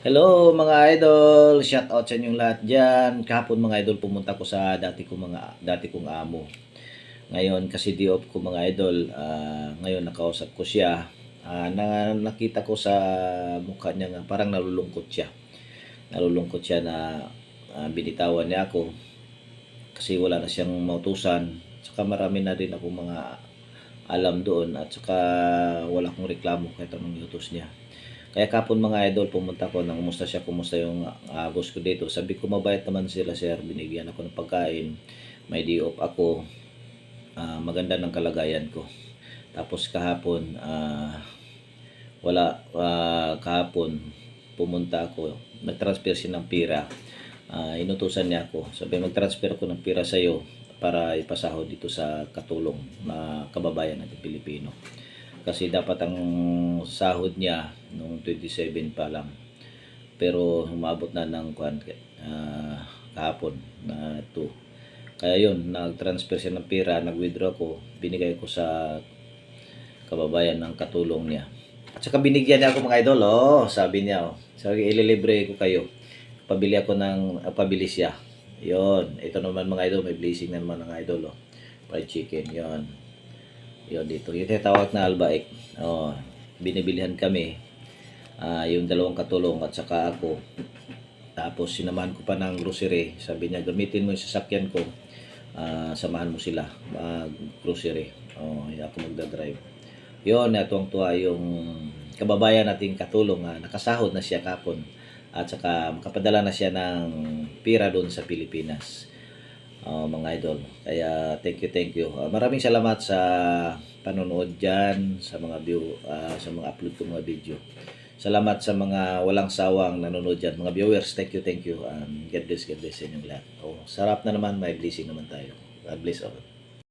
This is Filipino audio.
Hello mga idol, shout out sa inyong lahat diyan. Kahapon mga idol pumunta ko sa dati kong mga dati kong amo. Ngayon kasi di ko mga idol, ah, ngayon nakausap ko siya. Ah, na, nakita ko sa mukha niya nga parang nalulungkot siya. Nalulungkot siya na ah, binitawan niya ako kasi wala na siyang mautusan. Saka marami na rin ako mga alam doon at saka wala akong reklamo kahit anong iutos niya. Kaya kapon mga idol, pumunta ko nang kumusta siya, kumusta yung uh, ko dito. Sabi ko mabait naman sila sir, binigyan ako ng pagkain, may day off ako, Ah, maganda ng kalagayan ko. Tapos kahapon, ah, wala, ah, kahapon, pumunta ako, nag-transfer siya ng pira. Ah, inutusan niya ako, sabi mag-transfer ko ng pira sa'yo para ipasahod dito sa katulong na kababayan natin Pilipino kasi dapat ang sahod niya nung 27 pa lang. Pero humabot na ng ah, kahapon na 2 kaya yun nag-transfer siya ng pera nag-withdraw ko binigay ko sa kababayan ng katulong niya. At saka binigyan niya ako mga idol oh sabi niya oh. Sabi ililibre ko kayo. Pabili ako ng ah, pabili siya. Yon ito naman mga idol may blessing na naman ng idol oh. Fried chicken yon yun dito. Yung tinatawag na albaik. Oh, binibilihan kami. Ah, yung dalawang katulong at saka ako. Tapos sinamahan ko pa ng grocery. Sabi niya, gamitin mo yung sasakyan ko. Ah, samahan mo sila mag grocery. Oh, ako magdadrive. Yun, natuwang tuwa yung kababayan nating katulong na nakasahod na siya kapon at saka makapadala na siya ng pira doon sa Pilipinas uh, mga idol. Kaya thank you, thank you. Uh, maraming salamat sa panonood dyan, sa mga view, uh, sa mga upload ko mga video. Salamat sa mga walang sawang nanonood dyan. Mga viewers, thank you, thank you. Um, God bless, God bless sa inyong lahat. Oh, sarap na naman, may blessing naman tayo. God bless all.